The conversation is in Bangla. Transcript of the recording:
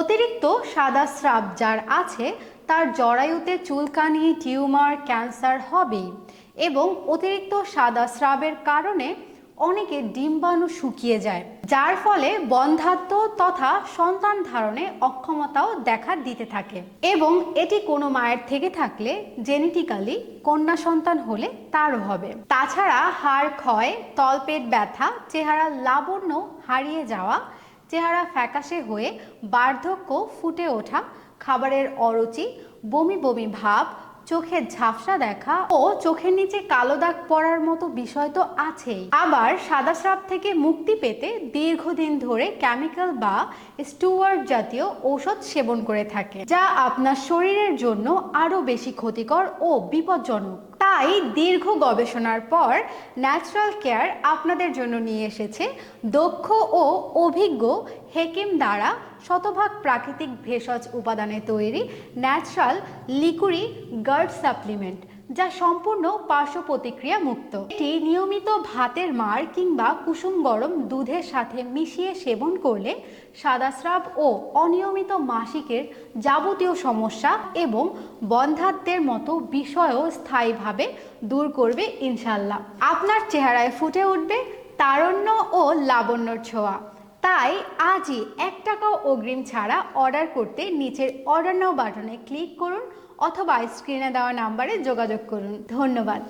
অতিরিক্ত সাদা স্রাব যার আছে, তার জরায়ুতে চুলকানি, টিউমার, ক্যান্সার হবেই এবং অতিরিক্ত সাদা স্রাবের কারণে অনেকে ডিম্বাণু শুকিয়ে যায়, যার ফলে বন্ধাত্ম তথা সন্তান ধারণে অক্ষমতাও দেখা দিতে থাকে এবং এটি কোনো মায়ের থেকে থাকলে জেনেটিক্যালি কন্যা সন্তান হলে তারও হবে। তাছাড়া হাড় ক্ষয়, তলপেট ব্যথা চেহারা লাবণ্য হারিয়ে যাওয়া চেহারা ফ্যাকাশে হয়ে বার্ধক্য ফুটে ওঠা, খাবারের অরুচি, বমি বমি ভাব চোখে ঝাপসা দেখা ও চোখের নিচে কালো দাগ পড়ার মতো বিষয় তো আছেই। আবার সাদা স্রাব থেকে মুক্তি পেতে দীর্ঘদিন ধরে কেমিক্যাল বা স্টুয়ার্ড জাতীয় ঔষধ সেবন করে থাকে, যা আপনার শরীরের জন্য আরও বেশি ক্ষতিকর ও বিপজ্জনক। তাই দীর্ঘ গবেষণার পর ন্যাচারাল কেয়ার আপনাদের জন্য নিয়ে এসেছে দক্ষ ও অভিজ্ঞ হেকিম দ্বারা শতভাগ প্রাকৃতিক ভেষজ উপাদানে তৈরি ন্যাচারাল লিকুরি গার্ড সাপ্লিমেন্ট যা সম্পূর্ণ পার্শ্ব প্রতিক্রিয়া মুক্ত। এটি নিয়মিত ভাতের মার কিংবা কুসুম গরম দুধের সাথে মিশিয়ে সেবন করলে সাদাস্রাব ও অনিয়মিত মাসিকের যাবতীয় সমস্যা এবং বন্ধাত্বের মতো বিষয়ও স্থায়ীভাবে দূর করবে ইনশাল্লাহ আপনার চেহারায় ফুটে উঠবে তারণ্য ও লাবণ্যর ছোঁয়া। তাই আজই এক টাকাও অগ্রিম ছাড়া অর্ডার করতে নিচের অর্ডার নাও বাটনে ক্লিক করুন অথবা স্ক্রিনে দেওয়া নাম্বারে যোগাযোগ করুন। ধন্যবাদ।